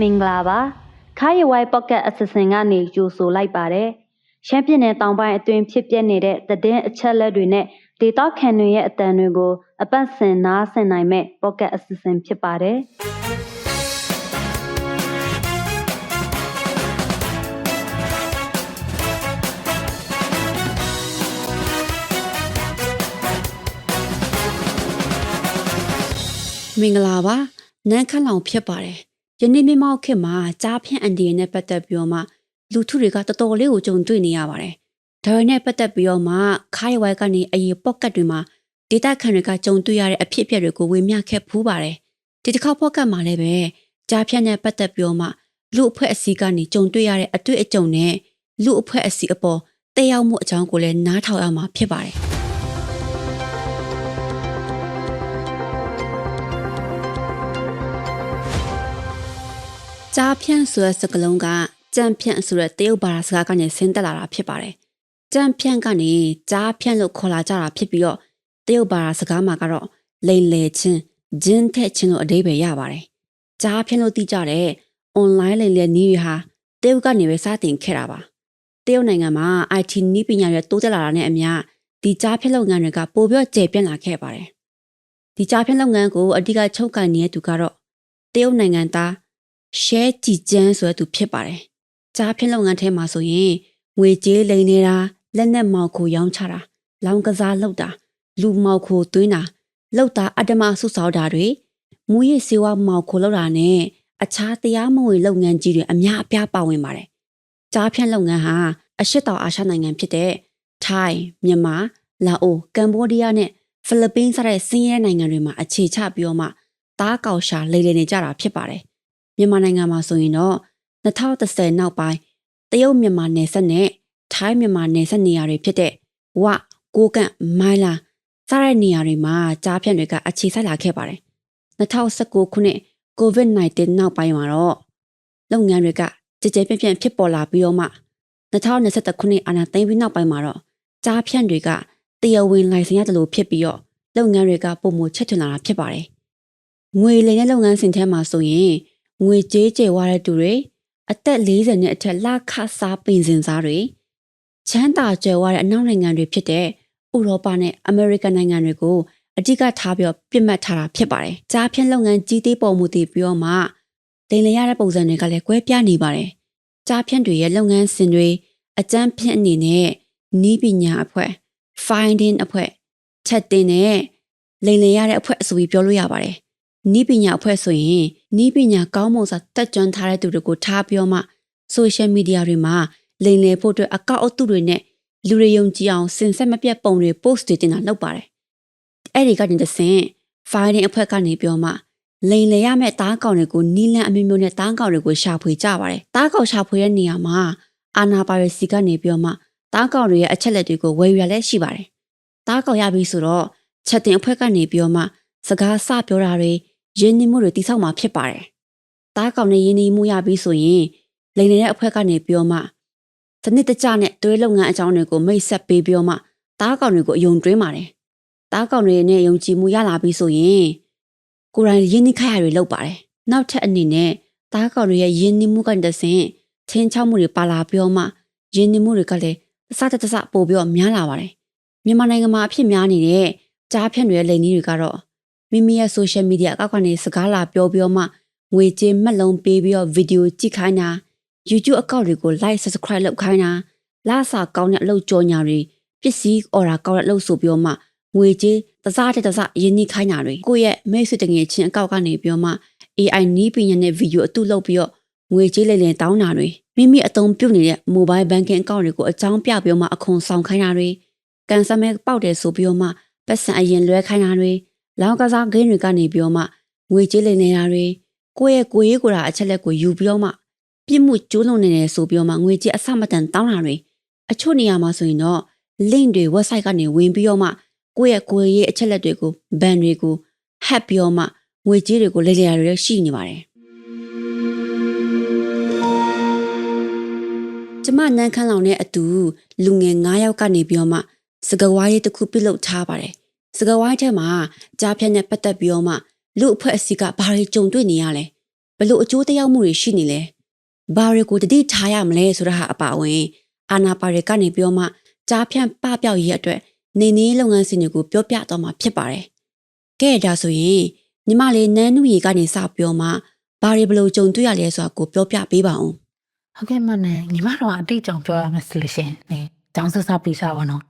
မင်္ဂလာပါခိုင်ရဝိုင်ပေါ့ကတ်အစစင်ကနေကြိုဆိုလိုက်ပါတယ်ရှမ်းပြည်နယ်တောင်ပိုင်းအတွင်းဖြစ်ပျက်နေတဲ့သတင်းအချက်အလက်တွေနဲ့ဒေတာခန်တွေရဲ့အတန်တွေကိုအပတ်စဉ်နားဆင်နိုင်မဲ့ပေါ့ကတ်အစစင်ဖြစ်ပါတယ်မင်္ဂလာပါနန်းခန့်လောင်ဖြစ်ပါတယ် ယနေ့မြမောက်ခေတ်မှာကြားဖြန့်အန်ဒီရနဲ့ပတ်သက်ပြီးတော့မှလူထုတွေကတော်တော်လေးကိုကြုံတွေ့နေရပါတယ်ဒါတွေနဲ့ပတ်သက်ပြီးတော့မှခိုင်ဝိုင်ကနေအရေးပေါ့ကတ်တွေမှာဒေတာခန်တွေကကြုံတွေ့ရတဲ့အဖြစ်အပျက်တွေကိုဝေမျှခဲ့ဖူးပါတယ်ဒီတစ်ခေါက်ပေါ့ကတ်မှာလည်းပဲကြားဖြန့်နဲ့ပတ်သက်ပြီးတော့မှလူအဖွဲ့အစည်းကနေကြုံတွေ့ရတဲ့အတွေ့အကြုံနဲ့လူအဖွဲ့အစည်းအပေါ်တက်ရောက်မှုအကြောင်းကိုလည်းနားထောင်ရမှာဖြစ်ပါတယ် ကြားဖြန့်ဆိုတဲ့စကားလုံးကကြံဖြန့်ဆိုတဲ့တရုတ်ဘာသာစကားကနေဆင်းသက်လာတာဖြစ်ပါတယ်။ကြံဖြန့်ကနေကြားဖြန့်လို့ခေါ်လာကြတာဖြစ်ပြီးတော့တရုတ်ဘာသာစကားမှာကတော့လိန်လေချင်းဂျင်းထက်ချင်းလို့အဓိပ္ပာယ်ရပါတယ်။ကြားဖြန့်လို့သိကြတဲ့ online လိန်လေနည်းတွေဟာတရုတ်ကနေပဲစတင်ခဲ့တာပါ။တရုတ်နိုင်ငံမှာ IT နည်းပညာတွေတိုးတက်လာတာနဲ့အမျှဒီကြားဖြန့်လုပ်ငန်းတွေကပိုပြီးတော့ကျေပြန့်လာခဲ့ပါတယ်။ဒီကြားဖြန့်လုပ်ငန်းကိုအဓိကချုပ်ကိုင်နေတဲ့သူကတော့တရုတ်နိုင်ငံသား ရှဲကြည်ကျန်းဆိုတဲ့သူဖြစ်ပါတယ်။ကြားဖြင့်လုပ်ငန်းထဲမှာဆိုရင်ငွေကြေးလိမ်နေတာလက်နက်မောက်ခိုရောင်းချတာလောင်ကစားလုပ်တာလူမောက်ခိုသွင်းတာလောက်တာအတ္တမဆုဆောက်တာတွေမူရစ်စေဝါမောက်ခိုလုပ်တာနဲ့အခြားတရားမဝင်လုပ်ငန်းကြီးတွေအများအပြားပါဝင်ပါတယ်။ကြားဖြန့်လုပ်ငန်းဟာအရှေ့တောင်အာရှနိုင်ငံဖြစ်တဲ့ထိုင်းမြန်မာလာအိုကမ်ဘောဒီးယားနဲ့ဖိလစ်ပင်းစတဲ့ဆင်းရဲနိုင်ငံတွေမှာအခြေချပြီးတော့မှတားကောက်ရှာလိမ်လည်နေကြတာဖြစ်ပါတယ်။ မြန်မာနိုင်ငံမှာဆိုရင်တော့2010နောက်ပိုင်းတရုတ်မြန်မာနယ်စပ်နဲ့ထိုင်းမြန်မာနယ်စပ်နေရာတွေဖြစ်တဲ့ဝကိုကန့်မိုင်းလာစတဲ့နေရာတွေမှာကြားဖြန့်တွေကအခြေစိုက်လာခဲ့ပါတယ်2019ခုနှစ် COVID-19 နောက်ပိုင်းမှာတော့လုပ်ငန်းတွေကကြကြပြန့်ပြန့်ဖြစ်ပေါ်လာပြီးတော့မှ2021ခုနှစ်အာဏာသိမ်းပြီးနောက်ပိုင်းမှာတော့ကြားဖြန့်တွေကတရားဝင်လိုင်စင်ရတယ်လို့ဖြစ်ပြီးတော့လုပ်ငန်းတွေကပုံမချက်ထွင်လာတာဖြစ်ပါတယ်ငွေလိမ်တဲ့လုပ်ငန်းစဉ်ထဲမှာဆိုရင် ငွေကြေးကျယ်ဝတဲ့သူတွေအသက်40နဲ့အထက်လခစားပင်စင်စားတွေချမ်းသာကျယ်ဝတဲ့အနောက်နိုင်ငံတွေဖြစ်တဲ့ဥရောပနဲ့အမေရိကန်နိုင်ငံတွေကိုအဓိကထားပြီးတော့ပြစ်မှတ်ထားတာဖြစ်ပါတယ်။ကြားဖြန့်လုပ်ငန်းကြီးသေးပေါ်မှုတည်ပြီးတော့မှလိမ်လည်ရတဲ့ပုံစံတွေကလည်းကွဲပြားနေပါတယ်။ကြားဖြန့်တွေရဲ့လုပ်ငန်းစဉ်တွေအကြမ်းဖျင်းအနေနဲ့နီးပညာအဖွဲ့ finding အဖွဲ့ချက်တင်နဲ့လိမ်လည်ရတဲ့အဖွဲ့အဆိုပြီးပြောလို့ရပါတယ်။ နီးပညာအဖွဲ့ဆိုရင်နီးပညာကောင်းမွန်စွာတက်ကြွထားတဲ့သူတွေကိုထားပြီးတော့မှ social media တွေမှာလိမ်လည်ဖို့အတွက်အကောက်အုပ်သူတွေနဲ့လူတွေယုံကြည်အောင်စင်ဆက်မပြတ်ပုံတွေ post တွေတင်တာလုပ်ပါတယ်။အဲ့ဒီကနေတစ်ဆင့် finding အဖွဲ့ကနေပြောမှလိမ်လည်ရမယ့်တားကောင်တွေကိုနီးလန်းအမျိုးမျိုးနဲ့တားကောင်တွေကိုရှာဖွေကြပါတယ်။တားကောင်ရှာဖွေတဲ့နေရာမှာအာနာပါရစီကနေပြောမှတားကောင်တွေရဲ့အချက်လက်တွေကိုဝယ်ရလဲရှိပါတယ်။တားကောင်ရပြီဆိုတော့ချက်တင်အဖွဲ့ကနေပြောမှ စကားစပြောတာတွေရင်းနှီးမှုတွေတိစောက်မှာဖြစ်ပါတယ်။တားကောင်နဲ့ရင်းနှီးမှုရပြီးဆိုရင်လိန်နေတဲ့အဖွဲ့ကနေပြောမှစနစ်တကျနဲ့တွဲလုပ်ငန်းအကြောင်းတွေကိုမိတ်ဆက်ပေးပြောမှတားကောင်တွေကိုအယုံတွင်းပါတယ်။တားကောင်တွေနဲ့ယုံကြည်မှုရလာပြီးဆိုရင်ကိုယ်တိုင်ရင်းနှီးခရတွေလုပ်ပါတယ်။နောက်ထပ်အနေနဲ့တားကောင်တွေရဲ့ရင်းနှီးမှုကနေတဆင့်ချင်းချောက်မှုတွေပါလာပြောမှရင်းနှီးမှုတွေကလည်းတစတတစပို့ပြီးတော့များလာပါတယ်။မြန်မာနိုင်ငံမှာအဖြစ်များနေတဲ့ကြားဖြန့်တွေရဲ့လိန်ကြီးတွေကတော့ မိမိရဲ့ social media အကောက်ကနေစကားလာပြောပြီးတော့မှငွေကြေးမှတ်လုံးပေးပြီးတော့ဗီဒီယိုကြည့်ခိုင်းတာ YouTube အကောင့်တွေကို like subscribe လုပ်ခိုင်းတာလာစာကောင်းတဲ့အလုပ်ကြော်ညာတွေပစ္စည်း order ကောင်းတဲ့အလုပ်ဆိုပြီးတော့မှငွေကြေးတစားတဲ့တစားရင်းနှီးခိုင်းတာတွေကိုယ့်ရဲ့မိတ်ဆွေတငယ်ချင်းအကောက်ကနေပြီးတော့မှ AI နီးပညာနဲ့ဗီဒီယိုအတုလုပ်ပြီးတော့ငွေကြေးလိမ်လည်တောင်းတာတွေမိမိအသုံးပြုနေတဲ့ mobile banking အကောင့်တွေကိုအကြောင်းပြပြီးတော့မှအခွန်ဆောင်ခိုင်းတာတွေကန်ဆယ်မဲပေါက်တယ်ဆိုပြီးတော့မှပတ်စံအရင်လွှဲခိုင်းတာတွေ လောင်းကစားဂိမ်းတွေကနေပြီးတော့မှငွေကြေးလိမ်နေတာတွေကိုယ့်ရဲ့ကိုယ်ရေးကိုယ်တာအချက်လက်ကိုယူပြီးတော့မှပြစ်မှုကျူးလွန်နေတယ်ဆိုပြီးတော့မှငွေကြေးအဆမတန်တောင်းတာတွေအချို့နေရာမှာဆိုရင်တော့ link တွေ website ကနေဝင်ပြီးတော့မှကိုယ့်ရဲ့ကိုယ်ရေးအချက်လက်တွေကို ban တွေကို hack ပြီးတော့မှငွေကြေးတွေကိုလိမ်လည်ရတွေရှိနေပါတယ်ကျမနန်းခမ်းလောင်နဲ့အတူလူငယ်9ယောက်ကနေပြီးတော့မှစကဝါးရေးတစ်ခုပြုလုပ်ထားပါတယ် စကဝါးထဲမှာကြားဖြတ်နဲ့ပတ်သက်ပြီးတော့မှလူအဖွဲ့အစည်းကဘာတွေကြုံတွေ့နေရလဲဘလို့အကျိုးသက်ရောက်မှုတွေရှိနေလဲဘာတွေကိုတတိထားရမလဲဆိုတာဟာအပါအဝင်အာနာပါရီကနေပြောမှကြားဖြန့်ပပျောက်ရေးအတွက်နေနေလုပ်ငန်းစဉ်တွေကိုပြောပြတော့မှာဖြစ်ပါတယ်။ကဲဒါဆိုရင်ညီမလေးနန်းနူရီကနေစပြောမှဘာတွေဘလို့ကြုံတွေ့ရလဲဆိုတာကိုပြောပြပေးပါဦးဟုတ်ကဲ့မနဲ့ညီမတို့ကအတိတ်ကြောင်ပြောရမယ်ဆိုလို့ရှရင်နေကျောင်းစစပြစားပါတော့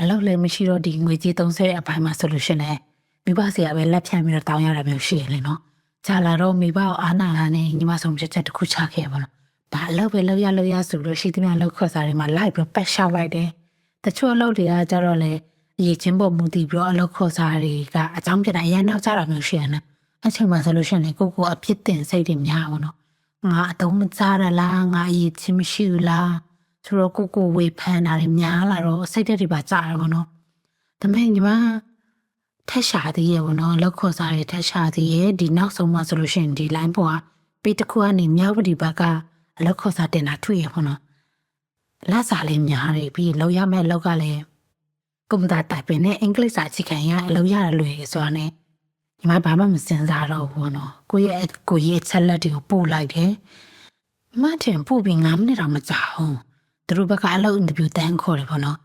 အလောက်လည်းမရှိတော့ဒီငွေကြေးသုံးဆဲအပိုင်းမှာဆိုလို့ရှရင်လည်းမိဘစီကပဲလက်ဖြန့်ပြီးတော့တောင်းရတာမျိုးရှိရလေနော်ဂျာလာတော့မိဘကိုအားနာလာနေညီမဆုံးဖြတ်ချက်တစ်ခုချခဲ့ပါတော့ဒါအလောက်ပဲလောက်ရလောက်ရဆိုလို့ရှိသမျှလောက်ခွက်စားတွေမှာလိုက်ပြီးပတ်ရှောက်လိုက်တယ်တချို့အလောက်တွေကကြတော့လေအရေးချင်းပေါ်မူတည်ပြီးတော့အလောက်ခွက်စားတွေကအကြောင်းပြတာအရင်နောက်ကြတာမျိုးရှိရနေအချိန်မှဆိုလို့ရှရင်လေကိုကိုအပြစ်တင်စိတ်တွေများပါတော့ငါအတုံးမစားရလားငါအရေးချင်းမရှိဘူးလား ဆိုတော့ကိုကိုဝေဖန်တာတွေများလာတော့စိတ်တက်တွေပါကြာရပါတော့ဒါပေမဲ့ညီမထက်ရှာသေးရဲ့ဘောနော်လောက်ခေါ်စားရထက်ရှာသေးရဲ့ဒီနောက်ဆုံးမှဆိုလို့ရှိရင်ဒီ line ပေါ်ကပေးတစ်ခုကနေမြောက်ပဒီဘက်ကအလောက်ခေါ်စားတင်တာတွေ့ရဘောနော်လက်စားလေးများတယ်ပြီးလောက်ရမဲ့လောက်ကလည်းကွန်ပျူတာတိုင်ပင်နဲ့အင်္ဂလိပ်စာချိခံရအလောက်ရရလွယ်ဆိုတာနဲ့ညီမဘာမှမစင်စားတော့ဘူးပေါ့နော်ကိုယ့်ရဲ့ကိုယ့်ရဲ့ချက်လက်တွေကိုပို့လိုက်တယ်မထင်ပို့ပြီး9မိနစ်တော့မကြာဘူး သူတို့ဘက်ကအလုပ်အင်တာဗျူးတန်းခေါ်တယ်ပေါ့နော်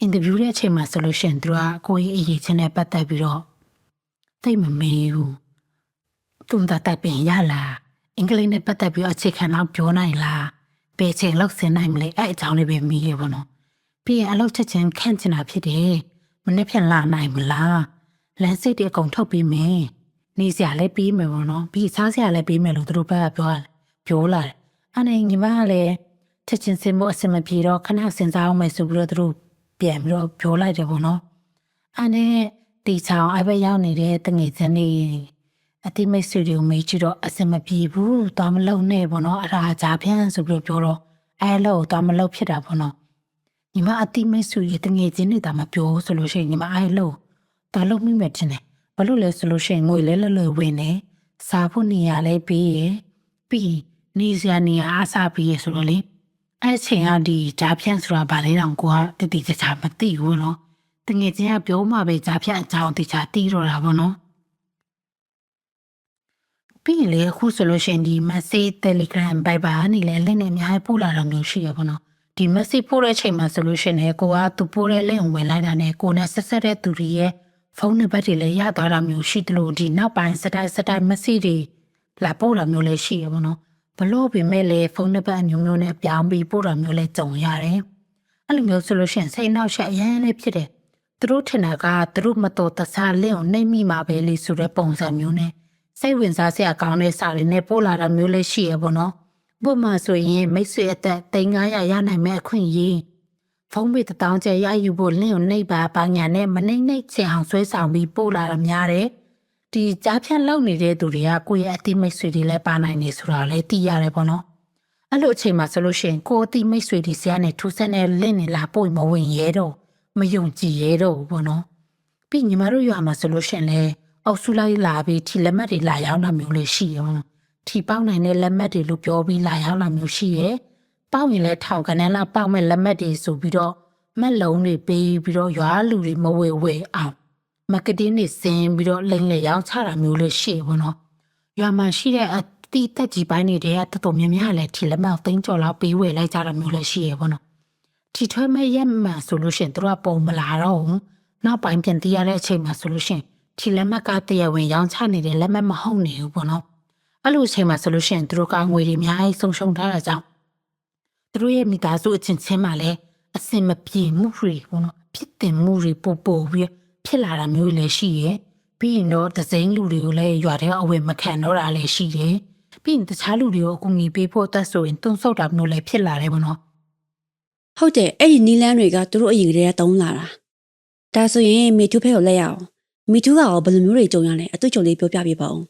အင်တာဗျူးရဲ့အချိန်မှာဆိုလို့ရှိရင်သူကကိုယ့်ရဲ့အရေးချင်းနဲ့ပတ်သက်ပြီးတော့သိမမေးဘူးသူတို့တိုက်ပင်ရလားအင်္ဂလိပ်နဲ့ပတ်သက်ပြီးအခြေခံတော့ပြောနိုင်လားဘယ်ချိန်လောက်ဆင်နိုင်မလဲအဲ့အကြောင်းလေးပဲမေးရပေါ့နော်ပြီးရင်အလုပ်ချက်ချင်းခန့်ချင်တာဖြစ်တယ်မနေ့ပြန်လာနိုင်မလားလမ်းစိတ်တွေအကုန်ထုတ်ပြီးမယ်။နေစရာလည်းပြီးမယ်ပေါ့နော်။ပြီးစားစရာလည်းပြီးမယ်လို့သူတို့ဘက်ကပြောရတယ်။ပြောလာတယ်။အဲ့နဲ့ညီမကလည်း ချက်ချင်းစင်ဖို့အစင်မပြေတော့ခဏစဉ်းစားအောင်မယ်ဆိုပြီးတော့သူတို့ပြန်ပြီးတော့ပြောလိုက်တယ်ပေါ့နော်။အဲ့နဲ့တီချောင်အဘက်ရောက်နေတဲ့တငယ်ချင်းနေအတိမိတ်ဆွေတွေကိုမေးကြည့်တော့အစင်မပြေဘူး။သွားမလုံနဲ့ပေါ့နော်။အဲ့ဒါဂျာဖြန်းဆိုပြီးတော့ပြောတော့အဲလို့သွားမလုံဖြစ်တာပေါ့နော်။ညီမအတိမိတ်ဆွေရဲ့တငယ်ချင်းတွေဒါမှပြောဆိုလို့ရှိရင်ညီမအဲလို့ဒါလုံးမိမယ်တင်တယ်ဘာလို့လဲဆိုလို့ရှိရင်ငွေလဲလဲလဲဝင်နေစားဖို့နေရလဲပြီးရပြီးရင်နေစရာနေရအားစားပြီးရဆိုတော့လေ အဲ့ချိန်ကဒီဂျာဖြန့်ဆိုတာဗာလဲတောင်ကိုကတတိတခြားမသိဘူးနော်တငယ်ချင်းကပြောမှပဲဂျာဖြန့်အကြောင်းတခြားတီးတော့တာပေါ့နော်ပြီးရင်လေအခုဆိုလို့ရှိရင်ဒီ message telegram viber ကနေလဲလင်းနေအများကြီးပို့လာတာမျိုးရှိရပါတော့ဒီ message ပို့တဲ့အချိန်မှာဆိုလို့ရှိရင်လည်းကိုကသူပို့တဲ့ link ကိုဝင်လိုက်တာနဲ့ကိုနဲ့ဆက်ဆက်တဲ့သူတွေရဲ့ဖုန်းနံပါတ်တွေလည်းရသွားတာမျိုးရှိတယ်လို့ဒီနောက်ပိုင်းစတိုင်းစတိုင်း message တွေလာပို့တာမျိုးလည်းရှိရပါတော့ ဘလို့ပြင်မဲ့လေဖုန်းနံပါတ်အမျိုးမျိုးနဲ့ပြောင်းပြီးပို့တာမျိုးလည်းကြုံရတယ်အဲ့လိုမျိုးဆိုလို့ရှိရင်စိတ်နှောက်ယှက်အရင်လေးဖြစ်တယ်သူတို့ထင်တာကသူတို့မတော်တဆလင့်ကိုနှိမ့်မိမှာပဲလေဆိုတဲ့ပုံစံမျိုးနဲ့စိတ်ဝင်စားစရာကောင်းတဲ့စာတွေနဲ့ပို့လာတာမျိုးလည်းရှိရပါတော့ဘုမဆိုရင်မိတ်ဆွေအသက်3900ရနိုင်မဲ့အခွင့်အရေးဖုန်းပေတတောင်းကျရယူဖို့လင့်ကိုနှိပ်ပါပါညာနဲ့မနှိမ့်နှိပ်ချင်အောင်ဆွဲဆောင်ပြီးပို့လာတာများတယ်။ ဒီကြားဖြတ်လောက်နေတဲ့သူတွေကကိုယ့်ရဲ့အတိမိတ်ဆွေတွေလည်းပါနိုင်နေဆိုတာလည်းသိရတယ်ပေါ့နော်။အဲ့လိုအချိန်မှာဆိုလို့ရှိရင်ကိုယ့်အတိမိတ်ဆွေတွေဆရာနဲ့ထူးဆန်းတဲ့လင့်နေလာပို့မဝင်ရဲတော့မယုံကြည်ရဲတော့ဘူးပေါ့နော်။ပြီးညီမတို့ရွာမှာဆိုလို့ရှိရင်လည်းအောက်စုလိုက်လာပြီးထီလက်မှတ်တွေလာရောက်တာမျိုးလေးရှိရော။ထီပေါက်နိုင်တဲ့လက်မှတ်တွေလို့ပြောပြီးလာရောက်တာမျိုးရှိရဲ့။ပေါက်ရင်လည်းထောင်ကနေလာပေါက်မဲ့လက်မှတ်တွေဆိုပြီးတော့မက်လုံးတွေပေးပြီးတော့ရွာလူတွေမဝေဝေအောင် မကတင်းတွေစင်ပြီးတော့လိမ့်လေရောင်းချတာမျိုးလေးရှိဘောနော်ရွာမှာရှိတဲ့အတီးတက်ကြီးပိုင်းတွေကတော်တော်များများလည်းထီလက်မှတ်သိန်းကျော်လောက်ပေးဝေလိုက်ကြတာမျိုးလည်းရှိရဘောနော်ထီထွဲမဲ့ရက်မှန်ဆိုလို့ရှိရင်တို့ကပုံမလာတော့ဘူးနောက်ပိုင်းပြန်တည်ရတဲ့အချိန်မှာဆိုလို့ရှိရင်ထီလက်မှတ်ကတရားဝင်ရောင်းချနေတဲ့လက်မှတ်မဟုတ်နေဘူးပေါ့နော်အဲ့လိုအချိန်မှာဆိုလို့ရှိရင်တို့ကငွေတွေအများကြီးဆုံးရှုံးထားတာကြောင့်သူတို့ရဲ့မိသားစုအချင်းချင်းမှလည်းအစင်မပြေမှုတွေပေါ့နော်ဖြစ်တင်မှုတွေပို့ပို့ပြီး ဖြစ်လာတာမျိုးလည်းရှိရဲ့ပြီးရင်တော့ဒဇိန်လူတွေကိုလည်းရွာထဲအဝယ်မခံတော့တာလည်းရှိတယ်ပြီးရင်တခြားလူတွေကိုအကူအညီပေးဖို့အသက်ဆိုရင်တုံ့ဆုတ်တာမျိုးလည်းဖြစ်လာတယ်ပေါ့နော်ဟုတ်တယ်အဲ့ဒီနီလန်းတွေကသူတို့အရင်ကတည်းကတုံးလာတာဒါဆိုရင်မီတူဖဲကိုလက်ရအောင်မီတူကရောဘယ်လိုမျိုးတွေကြုံရလဲအတွေ့အကြုံလေးပြောပြပေးပါဦး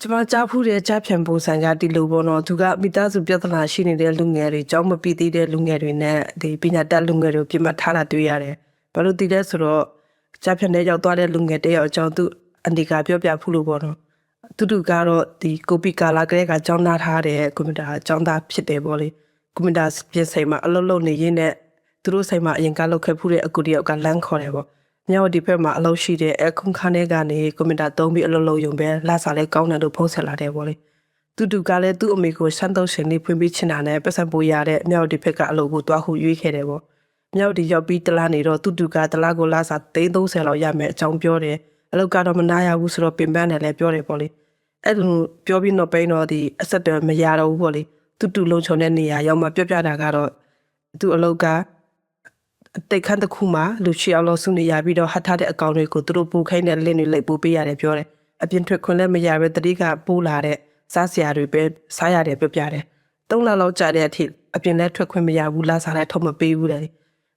ကျမကြားဖူးတဲ့ကြားဖြန်ပုံစံကြဒီလိုပေါ့နော်သူကမိသားစုပြဿနာရှိနေတဲ့လူငယ်တွေကြောင်းမပြီးသေးတဲ့လူငယ်တွေနဲ့ဒီပညာတတ်လူငယ်တွေကိုပြင်မထားတာတွေ့ရတယ်။ ဘာလို့တည်လဲဆိုတော့ကြားဖြန်တဲ့ရောက်သွားတဲ့လူငယ်တယောက်အကြောင်းသူအန်ဒီကာပြောပြဖူးလို့ပေါ့နော်။သူတို့ကတော့ဒီကိုပီကာလာကလေးကကြောင်းသားထားတဲ့ကွန်ပျူတာကြောင်းသားဖြစ်တယ်ပေါ့လေ။ကွန်ပျူတာပြင်ဆိုင်မှာအလုပ်လုပ်နေရင်းနဲ့သူတို့ဆိုင်မှာအရင်ကလုပ်ခဲ့ဖူးတဲ့အကူတယောက်ကလမ်းခေါ်တယ်ပေါ့။မြောက်ဒီဘက်မှာအလုပ်ရှိတဲ့အခုခန်းထဲကနေကွန်ပျူတာသုံးပြီးအလုပ်လုပ်ရုံပဲလာစားလဲကောင်းတယ်လို့ဖုန်းဆက်လာတယ်ပေါ့လေတူတူကလည်းသူ့အမေကိုရှမ်းသုံးရှင်လေးဖွင့်ပြီးချင်တာနဲ့ပတ်စံပိုရတဲ့မြောက်ဒီဘက်ကအလုပ်ကိုတွားခုရွေးခဲ့တယ်ပေါ့ မြောက်ဒီရောက်ပြီးတလားနေတော့တူတူကတလားကိုလာစား330လောက်ရမယ်အကြောင်းပြောတယ်အလုပ်ကတော့မနာရဘူးဆိုတော့ပင်ပန်းတယ်လည်းပြောတယ်ပေါ့လေအဲ့လိုပြောပြီးတော့ပိန်းတော့ဒီအဆက်တော်မရတော့ဘူးပေါ့လေတူတူလုံချုံတဲ့နေရာရောက်မှပြပြတာကတော့သူ့အလုပ်ကတိတ်ခန့်တစ်ခုမှာလူချီအောင်လို့စုနေရပြီးတော့ဟတ်ထားတဲ့အကောင့်တွေကိုသူတို့ပို့ခိုင်းတဲ့လင့်တွေလိုက်ပို့ပေးရတယ်ပြောတယ်အပြင်ထွက်ခွင့်လည်းမရပဲတတိကပို့လာတဲ့စားစရာတွေပဲစားရတယ်ပြောပြတယ်သုံးလလောက်ကြာတဲ့အထိအပြင်လည်းထွက်ခွင့်မရဘူးလာစားလည်းထုတ်မပေးဘူးလေ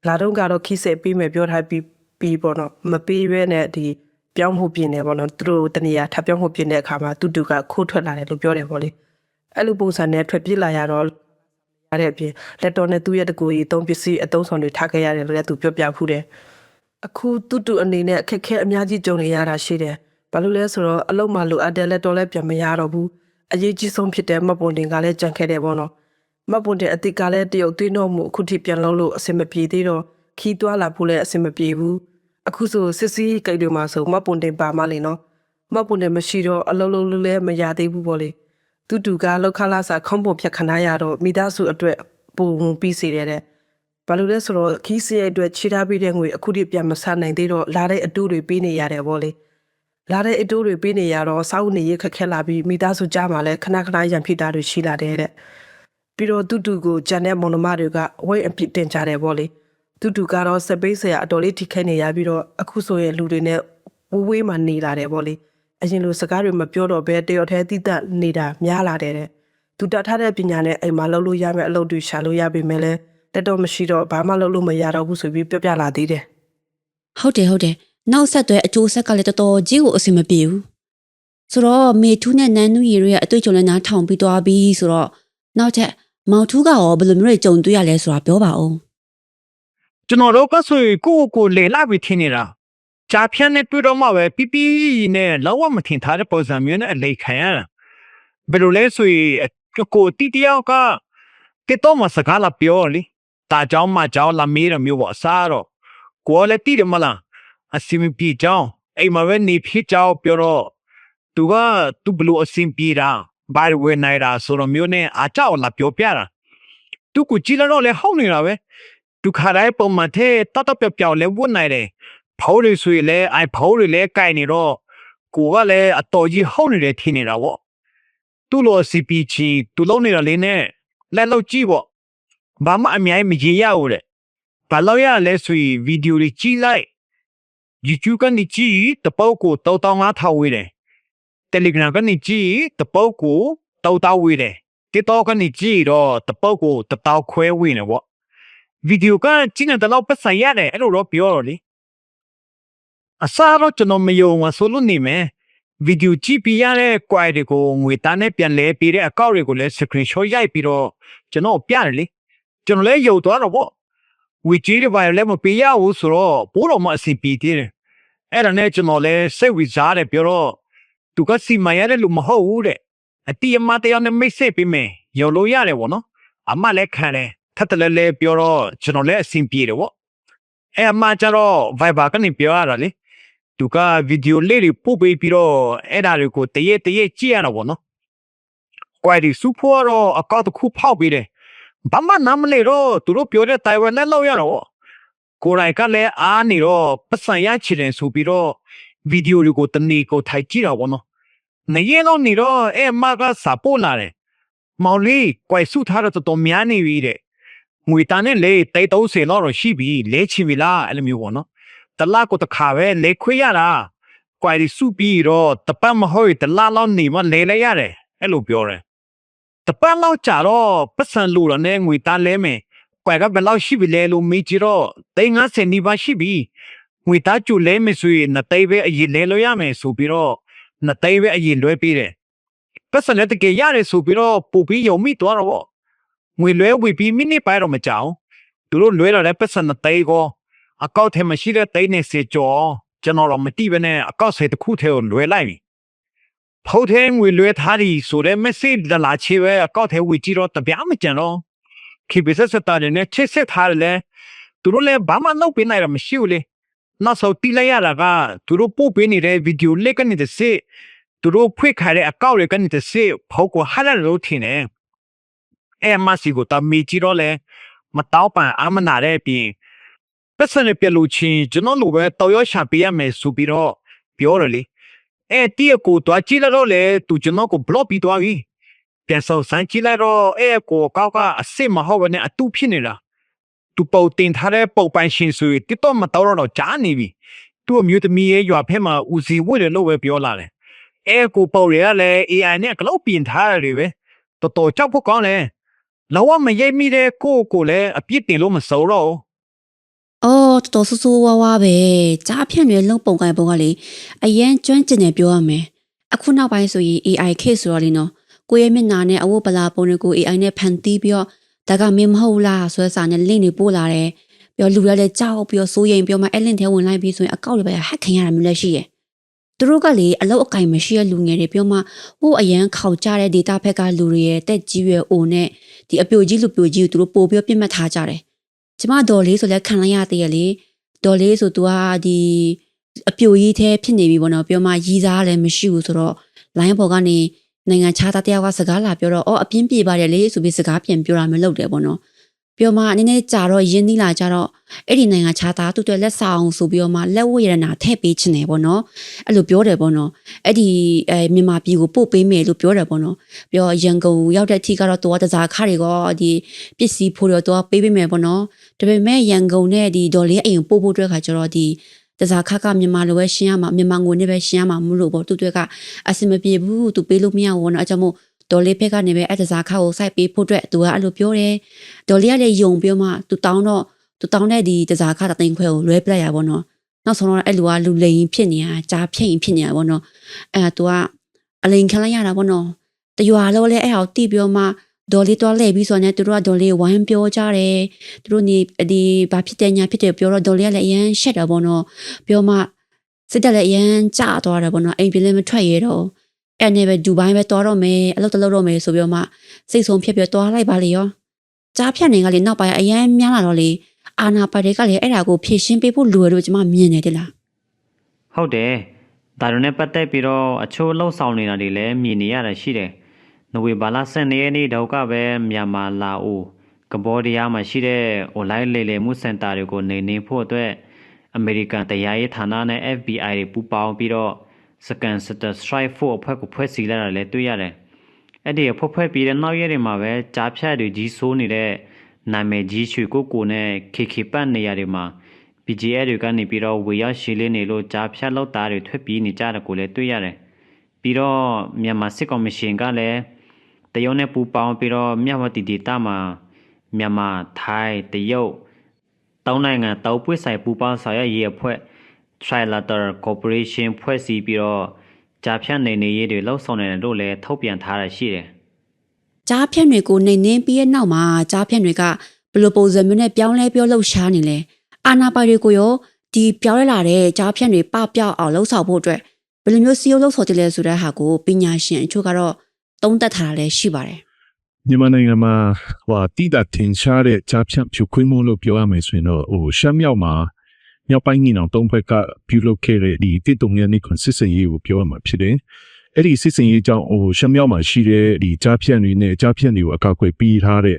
လာတော့ကတော့ခိစက်ပေးမယ်ပြောထားပြီးပြီးပေါ့နော်မပေးရဲနဲ့ဒီပြောင်းမှုပြင်နေပေါ့နော်သူတို့တနေရာထပ်ပြောင်းမှုပြင်တဲ့အခါမှာတူတူကခိုးထွက်လာတယ်လို့ပြောတယ်ပေါ့လေအဲ့လိုပုံစံနဲ့ထွက်ပြေးလာရတော့ရတဲ့အပြင်လက်တော်နဲ့သူ့ရဲ့တကူကြီးသုံးပစ္စည်းအသုံးဆောင်တွေထားခဲ့ရတယ်လို့လည်းသူပြောပြဖူးတယ်။အခုတူတူအနေနဲ့အခက်အခဲအများကြီးကြုံနေရတာရှိတယ်။ဘာလို့လဲဆိုတော့အလုံးမလိုအပ်တဲ့လက်တော်လည်းပြန်မရတော့ဘူး။အရေးကြီးဆုံးဖြစ်တဲ့မပွန်တင်ကလည်းကြံခဲ့တယ်ပေါ့နော်။ မပွန်တင်အတိတ်ကလည်းတရုတ်သွင်းတော့မှုအခုထိပြန်လုံးလို့အဆင်မပြေသေးတော့ခီးသွွာလာဖို့လည်းအဆင်မပြေဘူး။အခုဆိုစစ်စီးကိတ်တွေမှာဆိုမပွန်တင်ပါမလေနော်။မပွန်တင်မရှိတော့အလုံးလုံးလည်းမရသေးဘူးပေါ့လေ။တူတူကလောက်ခလာစာခေါင်းပုံဖြတ်ခဏရတော့မိသားစုအတွက်ပုံဝင်ပြီးစီတယ်တဲ့။ဘာလို့လဲဆိုတော့ခီးစရဲ့အတွက်ခြေထားပြီးတဲ့ငွေအခုထိပြန်မဆနိုင်သေးတော့လာတဲ့အတူတွေပေးနေရတယ်ဗောလေ။လာတဲ့အတူတွေပေးနေရတော့စောက်နေရခက်ခဲလာပြီးမိသားစုကြားမှာလည်းခဏခဏရံဖြစ်တာတွေရှိလာတယ်တဲ့။ ပြီးတော့တူတူကိုဂျန်တဲ့မောင်နှမတွေကဝိတ်အပြစ်တင်ကြတယ်ဗောလေ။တူတူကတော့စပိတ်ဆရာအတော်လေးထိခိုက်နေရပြီးတော့အခုဆိုရင်လူတွေနဲ့ဝေးဝေးမှနေလာတယ်ဗောလေ။အရင်လိုစကားတွေမပြောတော့ဘဲတယောက်တည်းတိတက်နေတာများလာတယ်တဲ့သူတတ်ထားတဲ့ပညာနဲ့အိမ်မှာလုပ်လို့ရမယ့်အလုပ်တွေရှာလို့ရပေမဲ့လည်းတက်တော့မရှိတော့ဘာမှလုပ်လို့မရတော့ဘူးဆိုပြီးပြောပြလာသေးတယ်ဟုတ်တယ်ဟုတ်တယ်နောက်ဆက်တွဲအကျိုးဆက်ကလည်းတော်တော်ကြီးကိုအဆင်မပြေဘူးဆိုတော့မေထူးနဲ့နန်းနူရီတို့ရဲ့အတွေ့အကြုံနဲ့နားထောင်ပြီးသွားပြီဆိုတော့နောက်ထပ် မောင်ထူးကရောဘယ်လိုမျိုးတွေကြုံတွေ့ရလဲဆိုတာပြောပါဦးကျွန်တော်တို့ကဆိုရင်ကိုယ့်ကိုယ်လေလာပြီးထင်နေတာကြာဖြန့်နဲ့တွေ့တော့မှပဲပြပြနဲ့လောက်ဝမထင်ထားတဲ့ပုံစံမျိုးနဲ့အလေခံရတာဘယ်လိုလဲဆိုရင်ကိုတီတယောက်ကကတော့မစကားလာပြောလေတာကြောင်းမကြောင်းလာမေးရမျိုးပေါ့စားတော့ကိုယ်လည်းတီးတယ်မလားအစီမပြေကြောင်းအိမ်မှာပဲနေဖြစ်ကြောင်းပြောတော့သူကသူဘလို့အစီပြေတာ ဘာဝဲနိုင်တာဆိုတော့မျိုးနဲ့အကြောက်လာပြောပြတာသူကကြည့်လို့လည်းဟောက်နေတာပဲဒုက္ခတိုင်းပုံမှန်တဲ့တတ်တပြောင်ပြောင်လဲဝတ်နိုင်တယ်ဖောက်တွေဆိုရင်လည်းအိုင်ဖောက်တွေလည်းကြိုက်နေတော့ကိုကလည်းအတော်ကြီးဟုတ်နေတယ်ထင်နေတာပေါ့သူ့လို CPG သူလုံးနေတာလေးနဲ့လက်လောက်ကြည့်ပေါ့ဘာမှအများကြီးမရေရဘူးတဲ့ဘာလို့ရလဲဆိုရင်ဗီဒီယိုတွေကြည့်လိုက် YouTube ကနေကြည့်တပုတ်ကို3500ဝေးတယ် Telegram ကနေကြည့်တပုတ်ကို1000ဝေးတယ် TikTok ကနေကြည့်တော့တပုတ်ကို1000ခွဲဝေးနေပေါ့ဗီဒီယိုကကြည့်နေတဲ့လောက်ပတ်ဆိုင်ရတယ်အဲ့လိုတော့ပြောတော့လေအစားတော့ကျွန်တော်မယုံဘူးဆိုလို့နေမယ်ဗီဒီယိုကြည့်ပြရတဲ့ query တွေကိုငွေသားနဲ့ပြန်လဲပေးတဲ့အကောင့်တွေကိုလည်း screenshot ရိုက်ပြီးတော့ကျွန်တော်ပြတယ်လေကျွန်တော်လည်းယုံသွားတော့ဗောဝီကြီးတွေပါလည်းမပေးရဘူးဆိုတော့ပိုးတော်မှအဆင်ပြေသေးတယ်အဲ့ဒါနဲ့ကျွန်တော်လည်းစိတ်ဝီစားတယ်ပြောတော့ သူကစီမံရတဲ့လူမဟုတ်ဘူးတဲ့အတီးအမတရားနဲ့မိတ်ဆက်ပေးမယ်ယုံလို့ရတယ်ဗောနော်အမလည်းခံတယ်ထပ်တလဲလဲပြောတော့ကျွန်တော်လည်းအဆင်ပြေတယ်ဗောအဲအမှကျတော့ Viber ကနေပြောရတာလေသူကဗီဒီယိုလေးတွေပို့ပေးပြီးတော့အဲ့ဒါတွေကိုတရက်တရက်ကြည့်ရတာဗောနော်ကွာဒီစူဖော်တော့အကောက်တစ်ခုဖောက်ပေးတယ်ဘာမှနားမလဲတော့သူတို့ပြောတဲ့တိုင်ဝမ်လက်လောက်ရတော့ဗောကိုယ်တိုင်ကလည်းအားနေတော့ပတ်စံရချင်တယ်ဆိုပြီးတော့ ဗီဒီယိုတွေကိုတနေ့ကိုထိုက်ကြည့်တာဗောနော်နေရင်တော့နေတော့အဲအမကစာပို့လာတယ်မောင်လေးကွယ်စုထားတော့တော်တော်များနေပြီတဲ့ငွေတန်းနဲ့လေတိတ်30လောက်တော့ရှိပြီလဲချင်ပြီလားအဲ့လိုမျိုးပေါ့နော်တလားကိုတစ်ခါပဲလဲခွေးရတာကွာဒီစုပြီးတော့တပတ်မဟုတ်တလားလောက်နေမှလဲလဲရတယ်အဲ့လိုပြောတယ်တပတ်လောက်ကြာတော့ပတ်စံလူတော့နဲ့ငွေတန်းလဲမယ်ကွာကဘယ်လောက်ရှိပြီလဲလို့မေးကြည့်တော့350နီးပါးရှိပြီ ငွေသားကျူလဲမယ်ဆိုရင်နှစ်သိန်းပဲအရင်လဲလို့ရမယ်ဆိုပြီးတော့နှစ်သိန်းပဲအရင်လွှဲပေးတယ်ပတ်စံလည်းတကယ်ရတယ်ဆိုပြီးတော့ပူပြီးယုံမိသွားတော့ဗောငွေလွဲဝေပြီးမိနစ်ပိုင်းတော့မကြောက်သူတို့လွဲလာတဲ့ပတ်စံနှစ်သိန်းကိုအကောက်ထဲမှာရှိတဲ့သိန်းနဲ့စေကျော်ကျွန်တော်တော့မတိဘဲနဲ့အကောက်စေတစ်ခုထဲကိုလွဲလိုက်ပြီဖောက်ထဲငွေလွဲထားသည်ဆိုတဲ့ message လာလာချေပဲအကောက်ထဲဝေကြည့်တော့တပြားမကြံတော့ခေဘစစတာနဲ့ချစ်ဆက်ထားတယ်လေသူတို့လည်းဘာမှလုပ်ပေးနိုင်တာမရှိဘူးလေ နောက်ဆုံးတိလိုက်ရတာကသူတို့ပို့ပေးနေတဲ့ဗီဒီယိုလက်ကနေတစ်စစ်သူတို့ဖွင့်ခိုင်းတဲ့အကောင့်တွေကနေတစ်စစ်ဖောက်ကိုဟာလာလို့ထင်တယ်အဲမစီကိုတမီကြည့်တော့လဲမတောက်ပန်အမနာတဲ့အပြင်ပတ်စံနဲ့ပြလို့ချင်းကျွန်တော်လိုပဲတော်ရရှာပေးရမယ်ဆိုပြီးတော့ပြောတယ်လေအဲတီးအကိုတော့ကြည့်လိုက်တော့လေသူကျွန်တော်ကို block ပြီးသွားပြီပြန်ဆောင်စမ်းကြည့်လိုက်တော့အဲကိုကောက်ကအစ်စ်မဟုတ်ဘဲနဲ့အတူဖြစ်နေတာ သူပုတ်တင်ထားတဲ့ပုတ်ပိုင်ရှင်ဆိုရင်တစ်တော့မတော်တော့ကြားနေပြီသူ့အမျိုးသမီးရဲ့ရွာဖက်မှာဦးစီဝတ်တယ်လို့ပဲပြောလာတယ်အဲကိုပုတ်ရလည်း AI နဲ့ကလောက်ပြင်ထားတယ်ပဲတော်တော်ကြောက်ဖို့ကောင်းတယ်လောကမရိပ်မိတဲ့ကိုကိုလည်းအပြစ်တင်လို့မစိုးတော့ဘူး။အော်တော်တော်ဆူဆူဝါးဝါပဲ။ကြားဖြန့်တွေလုံးပုံကိုင်ပုံကလေအရန်ကျွမ်းကျင်တယ်ပြောရမယ်။အခုနောက်ပိုင်းဆိုရင် AI ခေတ်ဆိုတော့လေနော်။ကိုယ့်ရဲ့မျက်နှာနဲ့အဝတ်ပလာပုံတွေကို AI နဲ့ဖန်တီးပြီးတော့ ဒါကမင်းမဟုတ်လားဆွဲစာနဲ့ link တွေပို့လာတယ်။ပြီးတော့လူရလည်းကြောက်ပြီးတော့စိုးရိမ်ပြီးတော့မှအဲ့ link ထဲဝင်လိုက်ပြီးဆိုရင်အကောက်တွေပဲ hack ခံရတာမျိုးလည်းရှိရဲ့။သူတို့ကလေအလောက်အကင်မရှိတဲ့လူငယ်တွေပြောမှဟိုအရန်ခေါက်ကြတဲ့ data ဘက်ကလူတွေရဲ့တက်ကြီးရွယ်အိုနဲ့ဒီအပြိုကြီးလူပြိုကြီးကိုသူတို့ပို့ပြီးတော့ပြစ်မှတ်ထားကြတယ်။ကျမဒေါ်လေးဆိုလဲခံလိုက်ရသေးရလေဒေါ်လေးဆိုသူကဒီအပြိုကြီးသေးဖြစ်နေပြီပေါ့နော်ပြောမှရီးစားလည်းမရှိဘူးဆိုတော့ line ပေါ်ကနေ နိုင်ငံခြားသားတယောက်ကစကားလာပြောတော့အော်အပြင်းပြေပါတယ်လေဆိုပြီးစကားပြန်ပြောတာမျိုးလုပ်တယ်ပေါ့နော်ပြောမှနည်းနည်းကြာတော့ရင်းနှီးလာကြတော့အဲ့ဒီနိုင်ငံခြားသားသူ့အတွက်လက်ဆောင်ဆိုပြီးတော့မှလက်ဝတ်ရတနာထည့်ပေးချင်တယ်ပေါ့နော်အဲ့လိုပြောတယ်ပေါ့နော်အဲ့ဒီအဲမြန်မာပြည်ကိုပို့ပေးမယ်လို့ပြောတယ်ပေါ့နော်ပြောရန်ကုန်ရောက်တဲ့အထိကတော့သူကတစားခါတွေကဒီပစ္စည်းဖို့တော့သူကပေးပေးမယ်ပေါ့နော်ဒါပေမဲ့ရန်ကုန်နဲ့ဒီဒေါ်လေးအိမ်ကိုပို့ဖို့အတွက်ခါကျတော့ဒီ တစားခါကမြန်မာလိုပဲရှင်းရမှာမြန်မာငွေနဲ့ပဲရှင်းရမှာမလို့ပေါ့သူတွေကအစင်မပြေဘူးသူပေးလို့မရဘူးနော်အကြောင်းမို့ဒေါ်လေးဖက်ကနေပဲအဲ့တစားခါကိုစိုက်ပေးဖို့အတွက်သူကအဲ့လိုပြောတယ်ဒေါ်လေးကလည်းယုံပြောမှသူတောင်းတော့သူတောင်းတဲ့ဒီတစားခါတသိန်းခွဲကိုလွဲပလိုက်ရပါတော့နောက်ဆုံးတော့အဲ့လူကလူလိန်ဖြစ်နေတာကြားဖြိတ်ဖြစ်နေတာပေါ့နော်အဲ့သူကအလိန်ခံလိုက်ရတာပေါ့နော်တရွာလုံးလည်းအဲ့ဟာကိုတီးပြောမှ ဒေါ်လေးတော့လှည့်ပြီးဆိုတော့သူတို့ကဒေါ်လေးဝိုင်းပြောကြတယ်သူတို့နေဒီဘာဖြစ်တဲ့ညာဖြစ်တယ်ပြောတော့ဒေါ်လေးကလည်းအရန်ရှက်တာပေါ့နော်ပြောမှစစ်တက်လည်းအရန်ကြသွားတယ်ပေါ့နော်အိမ်ပြင်လည်းမထွက်ရတော့အဲ့နဲ့ပဲဒူဘိုင်းပဲသွားတော့မယ်အလုပ်တလုပ်တော့မယ်ဆိုပြီးတော့မှစိတ်ဆုံးဖြစ်ပြသွားလိုက်ပါလေရောကြားဖြတ်နေကလေနောက်ပိုင်းအရန်များလာတော့လေအာနာပါတွေကလည်းအဲ့ဒါကိုဖြည့်ရှင်းပေးဖို့လိုတယ်လို့ကျွန်မမြင်နေတယ်လားဟုတ်တယ်ဒါတို့နဲ့ပတ်သက်ပြီးတော့အချို့လှုပ်ဆောင်နေတာတွေလည်းမြင်နေရတာရှိတယ် နိုဝင်ဘာလ12ရက်နေ့တော့ကပဲမြန်မာလာအိုကမ္ဘောဒီးယားမှာရှိတဲ့ online လေလေမှုစင်တာတွေကိုနေနေဖို့အတွက်အမေရိကန်တရားရေးဌာနနဲ့ FBI တွေပူးပေါင်းပြီးတော့ Scan Sister Strike Force အဖွဲ့ကိုဖွဲ့စည်းလာတာလည်းတွေ့ရတယ်အဲ့ဒီအဖွဲ့ဖွဲ့ပြီးတဲ့နောက်ရက်တွေမှာပဲကြားဖြတ်တွေကြီးဆိုးနေတဲ့နာမည်ကြီးရွှေကိုကိုနဲ့ KK ပတ်နေရာတွေမှာ PGA တွေကနေပြီးတော့ဝေရောက်ရှည်လေးနေလို့ကြားဖြတ်လောက်သားတွေထွက်ပြေးနေကြတာကိုလည်းတွေ့ရတယ်။ပြီးတော့မြန်မာစစ်ကော်မရှင်ကလည်း တရုတ်နဲ့ပူးပေါင်းပြီးတော့မြဝတီဒေသမှာမြန်မာထိုင်းတရုတ်တောင်းနိုင်ငံတောက်ပွေဆိုင်ပူးပေါင်းဆောင်ရွက်ရေးအဖွဲ့ Trilateral Cooperation ဖွဲ့စည်းပြီးတော့ကြားဖြတ်နေနေရေးတွေလှုပ်ဆောင်နေတယ်လို့လည်းထုတ်ပြန်ထားတာရှိတယ်။ကြားဖြန့်တွေကိုနှိမ်နှင်းပြီးတဲ့နောက်မှာကြားဖြန့်တွေကဘယ်လိုပုံစံမျိုးနဲ့ပြောင်းလဲပြောလှုပ်ရှားနေလဲအာနာပိုင်တွေကိုရောဒီပြောင်းလဲလာတဲ့ကြားဖြန့်တွေပပျောက်အောင်လှုပ်ဆောင်ဖို့အတွက်ဘယ်လိုမျိုးစီယုပ်လှုပ်ဆောင်ကြလဲဆိုတဲ့ဟာကိုပညာရှင်အချို့ကတော့ သုံးသပ်ထားတာလည်းရှိပါတယ်မြန်မာနိုင်ငံမှာဟိုတိတာထင်ရှားတဲ့ကြားဖြတ်ဖြူခွင်းမလို့ပြောရမယ်ဆိုရင်တော့ဟိုရှမ်းမြောက်မှာမြောက်ပိုင်းညီနောင်သုံးဘက်ကပြုလုပ်ခဲ့တဲ့ဒီတစ်တုံရနေကွန်စစ်စင်ရေးကိုပြောရမှာဖြစ်တယ်။အဲ့ဒီစစ်စင်ရေးကြောင့်ဟိုရှမ်းမြောက်မှာရှိတဲ့ဒီကြားဖြတ်တွေနဲ့ကြားဖြတ်တွေကိုအကောက်ကွယ်ပြီးထားတဲ့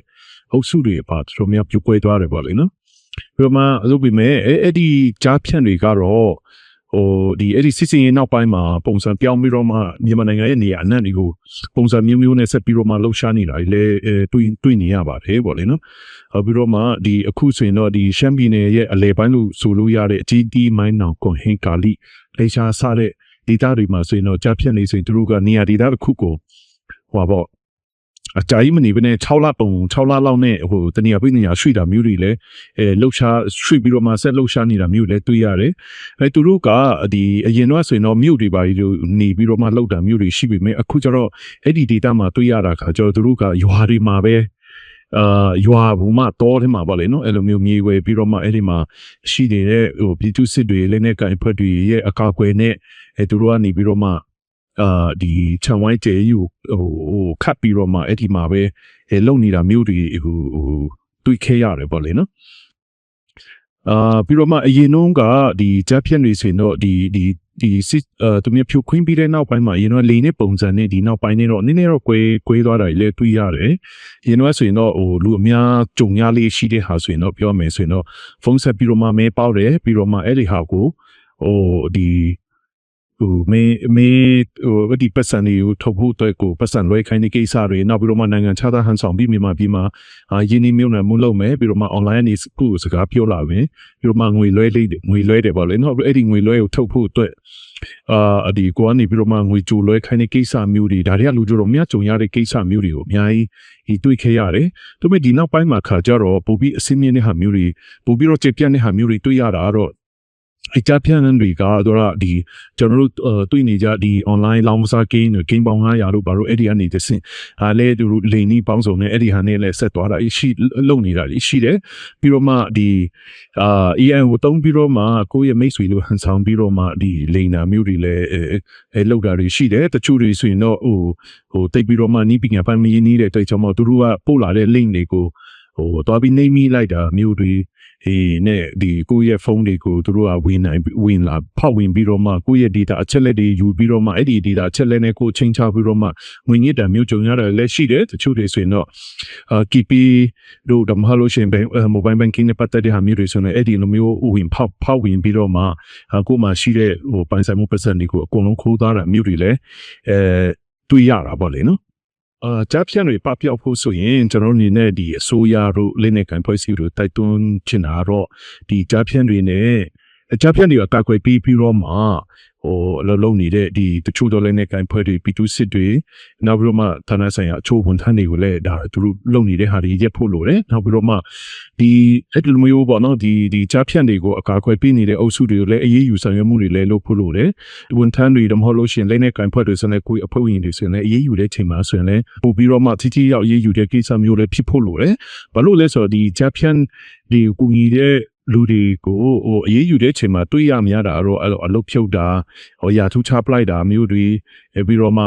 အုပ်စုတွေပါသူတို့များပြုတ်ကွဲသွားတယ်ပေါ့လေနော်။ပြီးတော့မှလုပ်ပြီးမဲ့အဲ့အဲ့ဒီကြားဖြတ်တွေကတော့ ဟိုဒီအဲ့ဒီစစ်စင်ရေးနောက်ပိုင်းမှာပုံစံပြောင်းပြီးတော့မှမြန်မာနိုင်ငံရဲ့နေရာအနှံ့တွေကိုပုံစံမျိုးမျိုးနဲ့ဆက်ပြီးတော့မှလှုပ်ရှားနေတာလေအဲတွေ့တွေ့နေရပါတယ်ပေါ့လေနော်။နောက်ပြီးတော့မှဒီအခုဆိုရင်တော့ဒီရှမ်းပြည်နယ်ရဲ့အလဲပိုင်းလို့ဆိုလို့ရတဲ့အကြီးတီးမိုင်းနောင်ကွန်ဟင်ကာလီလေရှားစတဲ့ဒေတာတွေမှာဆိုရင်တော့ကြားဖြတ်နေဆိုရင်သူတို့ကနေရာဒေတာတစ်ခုကိုဟိုပါပေါ့ အကြိုင်မနေဘဲနဲ့6လပုံ6လလောက်နဲ့ဟိုတနေရာပြနေရာရွှေ့တာမျိုးတွေလည်းအဲလှုပ်ရှားရွှေ့ပြီးတော့မှဆက်လှုပ်ရှားနေတာမျိုးလည်းတွေ့ရတယ်။အဲသူတို့ကဒီအရင်တော့ဆိုရင်တော့မြို့တွေပါလို့နေပြီးတော့မှလှုပ်တာမျိုးတွေရှိပေမဲ့အခုကျတော့အဲ့ဒီဒေတာမှာတွေ့ရတာကကျတော့သူတို့ကရွာတွေမှာပဲအာရွာဘူမတော်တယ်မှာပါလေနော်အဲ့လိုမျိုးမြေဝဲပြီးတော့မှအဲ့ဒီမှာရှိနေတဲ့ဟိုပြည်သူစစ်တွေလည်းနဲ့ကင်ဖက်တွေရဲ့အကာအကွယ်နဲ့အဲသူတို့ကနေပြီးတော့မှ အာဒီခြံဝိုင်းကျဲယူဟိုဟိုခတ်ပြီးတော့မှအဲ့ဒီမှာပဲအဲလုံနေတာမျိုးတွေဟိုဟိုတွေ့ခဲ့ရတယ်ပေါ့လေနော်အာပြီးတော့မှအရင်တုန်းကဒီဂျက်ဖြန့်တွေဆိုရင်တော့ဒီဒီဒီစစ်အဲသူမျိုးဖြိုခွင်းပြီးတဲ့နောက်ပိုင်းမှာအရင်တော့လိန်နဲ့ပုံစံနဲ့ဒီနောက်ပိုင်းနဲ့တော့နည်းနည်းတော့ကွဲကွဲသွားတာကြီးလည်းတွေ့ရတယ်။အရင်တော့ဆိုရင်တော့ဟိုလူအများကြုံရလေးရှိတဲ့ဟာဆိုရင်တော့ပြောမယ်ဆိုရင်တော့ဖုန်းဆက်ပြီးတော့မှမဲပေါက်တယ်ပြီးတော့မှအဲ့ဒီဟာကိုဟိုဒီ ဟိုမေမေဟိုဒီပတ်စံတွေကိုထုတ်ဖို့အတွက်ကိုပတ်စံလွှဲခိုင်းတဲ့ကိစ္စတွေနောက်ပြီးတော့မှနိုင်ငံခြားသားဟန်ဆောင်ပြီးမြန်မာပြည်မှာအာယင်းနေမျိုးနဲ့မှုလုပ်မယ်ပြီးတော့မှ online နေခုစကားပြောလာမယ်ပြီးတော့မှငွေလွှဲလေးငွေလွှဲတယ်ပေါ့လေနော်အဲ့ဒီငွေလွှဲကိုထုတ်ဖို့အတွက်အာအဒီကိုကနေပြီးတော့မှငွေကြိုလွှဲခိုင်းတဲ့ကိစ္စမျိုးတွေဒါတွေကလူတို့တော့များကြုံရတဲ့ကိစ္စမျိုးတွေကိုအများကြီးဒီတွေ့ခဲ့ရတယ်။ဒါပေမဲ့ဒီနောက်ပိုင်းမှာခါကြတော့ပိုပြီးအစင်းမြင့်တဲ့ဟာမျိုးတွေပိုပြီးတော့ကြက်ပြန့်တဲ့ဟာမျိုးတွေတွေ့ရတာကတော့ အကြပြန့်တွေကတော့ဒီကျွန်တော်တို့တွေ့နေကြဒီ online လောင်းမစား game တွေ game ပေါင်း900လို့ဘာလို့အဲ့ဒီကနေတစ်ဆင့်အားလဲသူတို့လိန်နီးပေါင်းစုံနဲ့အဲ့ဒီဟာနဲ့လဲဆက်သွားတာရှိလုံနေတာရှိတယ်ပြီးတော့မှဒီအာ EN ကိုတုံးပြီးတော့မှကိုယ့်ရဲ့မိတ်ဆွေလို့ဟန်ဆောင်ပြီးတော့မှဒီလိန်နာမျိုးတွေလဲအဲလောက်တာတွေရှိတယ်တချို့တွေဆိုရင်တော့ဟိုဟိုတိတ်ပြီးတော့မှနီးပညာပိုင်းမရင်းနေတဲ့တိုက်ကြောင့်မို့သူတို့ကပို့လာတဲ့ link တွေကိုဟိုတွားပြီးနှိမ့်မိလိုက်တာမျိုးတွေ အေးနဲ့ဒီကိုယ့်ရဲ့ဖုန်းတွေကိုသူတို့ကဝင်နိုင်ဝင်လာဖောက်ဝင်ပြီးတော့မှကိုယ့်ရဲ့ data အချက်လက်တွေယူပြီးတော့မှအဲ့ဒီ data အချက်လက်နဲ့ကိုချိန်ချပြီးတော့မှငွေညစ်တာမျိုးကြုံရတယ်လည်းရှိတယ်တချို့တွေဆိုရင်တော့အာ KP တို့ဓမ္မလို့ရှိရင်ဘယ် mobile banking နဲ့ပတ်သက်တဲ့ဟာမျိုးတွေဆိုရင်အဲ့ဒီလိုမျိုးဝင်ဖောက်ဖောက်ဝင်ပြီးတော့မှကိုယ်မှရှိတဲ့ဟိုပိုင်ဆိုင်မှုပတ်စံတွေကိုအကုန်လုံးခိုးသားတာမျိုးတွေလည်းအဲတွေ့ရတာပေါ့လေနော် အာဂျပ်ဖြန်တွေပပျောက်ဖို့ဆိုရင်ကျွန်တော်အနေနဲ့ဒီအစိုးရတို့လက်နေကန်ဖွဲ့စည်းတို့တိုက်တွန်းချင်တာတော့ဒီဂျပ်ဖြန်တွေနဲ့ ဂျပ်ဖြန်တွေအကာအကွယ်ပေးပြီးတော့မှဟိုအလုံးလုံးနေတဲ့ဒီတချို့တော့လက်နေကန်ဖွဲ့တွေပြီးသူစစ်တွေနောက်ပြီးတော့မှဌာနဆိုင်ရာအချို့ဝန်ထမ်းတွေကိုလည်းဒါသူတို့လုပ်နေတဲ့ဟာတွေရက်ဖို့လိုတယ်နောက်ပြီးတော့မှဒီအဲ့ဒီလိုမျိုးပေါ့နော်ဒီဒီဂျပ်ဖြန်တွေကိုအကာအကွယ်ပေးနေတဲ့အုပ်စုတွေကိုလည်းအရေးယူဆောင်ရွက်မှုတွေလည်းလုပ်ဖို့လိုတယ်ဝန်ထမ်းတွေတော့မဟုတ်လို့ရှိရင်လက်နေကန်ဖွဲ့တွေဆိုရင်ကိုယ်အဖွဲ့ဝင်တွေဆိုရင်လည်းအရေးယူတဲ့ချိန်မှာဆိုရင်လည်းပို့ပြီးတော့မှတိတိရောက်အရေးယူတဲ့ကိစ္စမျိုးလည်းဖြစ်ဖို့လိုတယ်ဘာလို့လဲဆိုတော့ဒီဂျပ်ဖြန်ဒီကူညီတဲ့ လူတွေကိုဟိုအရေးယူတဲ့ချိန်မှာတွေးရမရတာတော့အဲ့လိုအလုတ်ဖြုတ်တာဟိုရာထူးချပလိုက်တာမျိုးတွေပြီးတော့မှ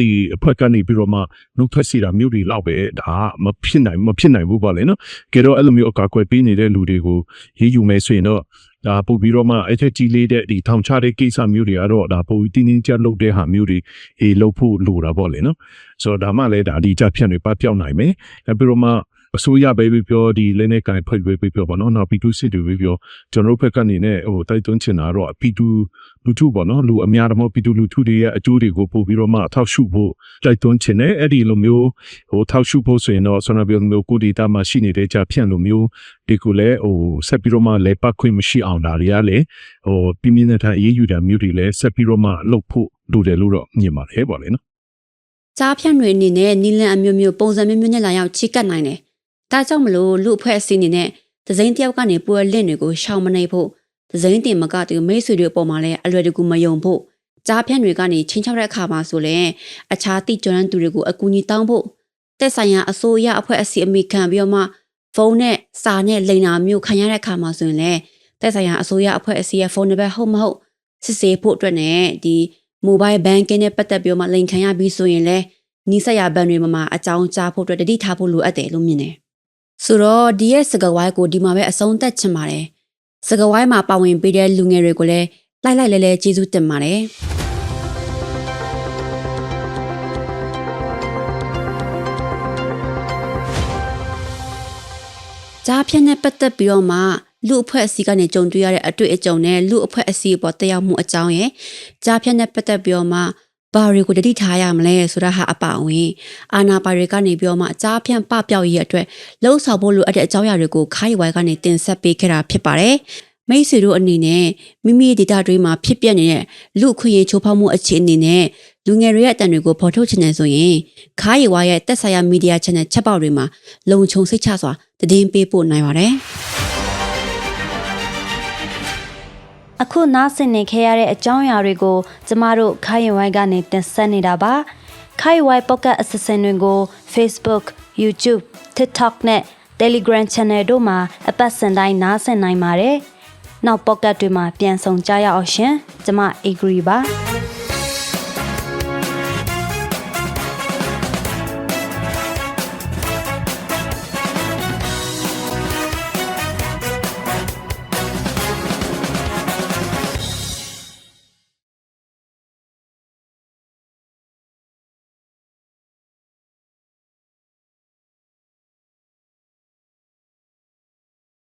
ဒီအဖွဲ့ကနေပြီးတော့မှနှုတ်ထွက်စီတာမျိုးတွေလောက်ပဲဒါမဖြစ်နိုင်မဖြစ်နိုင်ဘူးပါလေနော်ကြတော့အဲ့လိုမျိုးအကာအကွယ်ပေးနေတဲ့လူတွေကိုရေးယူမယ်ဆိုရင်တော့ဒါပို့ပြီးတော့မှအဲ့ထက်ကြီးလေးတဲ့ဒီထောင်ချတဲ့ကိစ္စမျိုးတွေကတော့ဒါပို့ပြီးတင်းတင်းကြပ်လုပ်တဲ့ဟာမျိုးတွေအေးလုပ်ဖို့လိုတာပေါ့လေနော်ဆိုတော့ဒါမှလည်းဒါဒီကြဖြန့်တွေပတ်ပြောင်းနိုင်မယ်နောက်ပြီးတော့မှ အစိုးရပဲပြောဒီလက်နဲ့ကင်ဖွဲ့ပဲပြောပေါ့နော်နောက်ပီတူစစ်တွေပြောကျွန်တော်တို့ဘက်ကနေနဲ့ဟိုတိုက်တွန်းချင်တာတော့ပီတူလူထုပေါ့နော်လူအများတမောပီတူလူထုတွေရဲ့အကျိုးတွေကိုပို့ပြီးတော့မှထောက်ရှုဖို့တိုက်တွန်းချင်တယ်အဲ့ဒီလိုမျိုးဟိုထောက်ရှုဖို့ဆိုရင်တော့ဆန္ဒပြောမျိုးကိုဒီတာမှာရှိနေတဲ့ကြဖြန့်လိုမျိုးဒီကိုလည်းဟိုဆက်ပြီးတော့မှလဲပတ်ခွင့်မရှိအောင်ဒါတွေကလည်းဟိုပြင်းပြင်းထန်ထန်အေးအေးယူတာမျိုးတွေလည်းဆက်ပြီးတော့မှလုပ်ဖို့လိုတယ်လို့တော့မြင်ပါတယ်ပေါ့လေနော်ကြားဖြန့်တွေအနေနဲ့နီလန်အမျိုးမျိုးပုံစံမျိုးမျိုးနဲ့လာရောက်ချိကတ်နိုင်တယ်။ ဒါကြောင့်မလို့လူအဖွဲ့အစည်းအနေနဲ့ဒဇိန်တယောက်ကနေပွဲလင့်တွေကိုရှောင်မနေဖို့ဒဇိန်တင်မကတူမိတ်ဆွေတွေအပေါ်မှာလည်းအလွယ်တကူမယုံဖို့ကြားဖြန့်တွေကနေချင်းချောက်တဲ့အခါမှာဆိုလည်းအခြားတိကျွမ်းသူတွေကိုအကူအညီတောင်းဖို့တက်ဆိုင်ရာအစိုးရအဖွဲ့အစည်းအမိခံပြီးတော့မှဖုန်းနဲ့စာနဲ့လိန်နာမျိုးခံရတဲ့အခါမှာဆိုရင်လည်းတက်ဆိုင်ရာအစိုးရအဖွဲ့အစည်းရဲ့ဖုန်းနံပါတ်ဟုတ်မဟုတ်စစ်ဆေးဖို့အတွက်နဲ့ဒီ mobile banking နဲ့ပတ်သက်ပြီးတော့မှလိန်ခံရပြီးဆိုရင်လည်းနီးစပ်ရာဘဏ်တွေမှာအကြောင်းကြားဖို့အတွက်တတိထားဖို့လိုအပ်တယ်လို့မြင်တယ်။ ဆိုတော့ဒီရဲ့စကဝိုင်းကိုဒီမှာပဲအဆုံးသတ်ချင်ပါတယ်။စကဝိုင်းမှာပါဝင်ပေးတဲ့လူငယ်တွေကိုလည်းလိုက်လိုက်လဲလဲကျေးဇူးတင်ပါတယ်။ကြားဖြတ်နဲ့ပတ်သက်ပြီးတော့မှလူအဖွဲ့အစည်းကနေကြုံတွေ့ရတဲ့အတွေ့အကြုံနဲ့လူအဖွဲ့အစည်းပေါ်တက်ရောက်မှုအကြောင်းရယ်ကြားဖြတ်နဲ့ပတ်သက်ပြီးတော့မှ ဘာတွေကိုတတိထားရမလဲဆိုတာဟာအပါအဝင် အာနာပါတွေကနေပြီးတော့မှကြားဖြတ်ပပျောက်ရေးအတွက်လှုပ်ဆောင်ဖို့လိုအပ်တဲ့အကြောင်းအရာတွေကိုခိုင်းဝိုင်းကနေတင်ဆက်ပေးခဲ့တာဖြစ်ပါတယ်မိတ်ဆွေတို့အနေနဲ့မိမိဒေတာတွေမှာဖြစ်ပျက်နေတဲ့လူအခွင့်အရေးချိုးဖောက်မှုအခြေအနေနဲ့လူငယ်တွေရဲ့အတန်တွေကိုဖော်ထုတ်ချင်တယ်ဆိုရင်ခါးရီဝါရဲ့တက်ဆိုင်ရာမီဒီယာ channel ချက်ပေါက်တွေမှာလုံခြုံစိတ်ချစွာတည်င်းပေးပို့နိုင်ပါတယ် အခုနားဆင်နေခဲ့ရတဲ့အကြောင်းအရာတွေကိုကျမတို့ခိုင်ရင်ဝိုင်းကနေတင်ဆက်နေတာပါခိုင်ဝိုင်း Pocket Assistant တွေကို Facebook, YouTube, TikTok နဲ့ Telegram Channel တို့မှာအပတ်စဉ်တိုင်းနားဆင်နိုင်ပါတယ်နောက် Pocket တွေမှာပြန်ဆောင်ကြရအောင်ရှင်ကျမ Agree ပါ